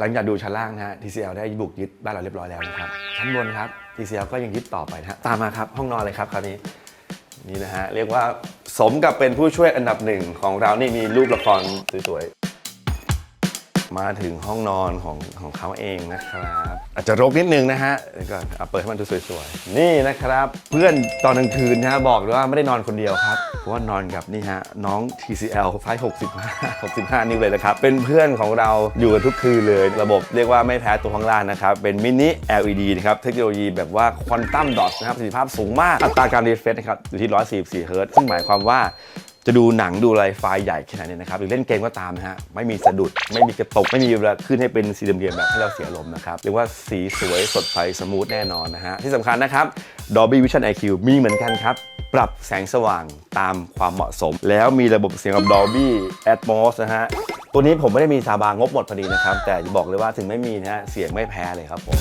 หลังจากดูชั้นล่างนะฮะ TCL ได้บุกยึดบ้านเราเรียบร้อยแล้วนะครับ ชั้นบนครับ TCL ก็ยังยึดต่อไปนะฮะตามมาครับ ห้องนอนเลยครับคราวนี้นี่นะฮะ เรียกว่าสมกับเป็นผู้ช่วยอันดับหนึ่งของเรานี่มีรูปละครสวย มาถึงห้องนอนของของเขาเองนะครับ อาจจะรกนิดนึงนะฮะเดี๋ยวก่อนเอาเปิดให้มันดูสวยๆ นี่นะครับ เพื่อนตอนกลางคืนนะฮะบอกเลยว่าไม่ได้นอนคนเดียวครับเพราะว่านอนกับนี่ฮะน้อง TCL ไฟ65 65 นิ้วเลยนะครับ เป็นเพื่อนของเราอยู่กันทุกคืนเลย ระบบเรียกว่าไม่แพ้ตัวข้างล่างนะครับ เป็นมินิ LED นะครับเทคโนโลยีแบบว่าควอนตัมดอทนะครับประสิทธิภาพสูงมากอัตราการรีเฟรชนะครับอยู่ที่144เฮิร์ตซ์ซึ่งหมายความว่า จะดูหนังดูอะไรไฟล์ใหญ่แค่ไหนเนี่ยนะครับหรือเล่นเกมก็ตามนะฮะไม่มีสะดุด ไม่มีกระตก ไม่มีเวลาขึ้นให้เป็นสีเหลี่ยมๆแบบให้เราเสียลมนะครับเรียกว่าสีสวยสดใสสมูทแน่นอนนะฮะที่สำคัญนะครับ Dolby Vision IQ มีเหมือนกันครับปรับแสงสว่างตามความเหมาะสม แล้วมีระบบเสียงแบบ Dolby Atmos นะฮะตัวนี้ผมไม่ได้มีซาบางบหมดพอดีนะครับแต่จะบอกเลยว่าถึงไม่มีนะฮะเสียงไม่แพ้เลยครับผม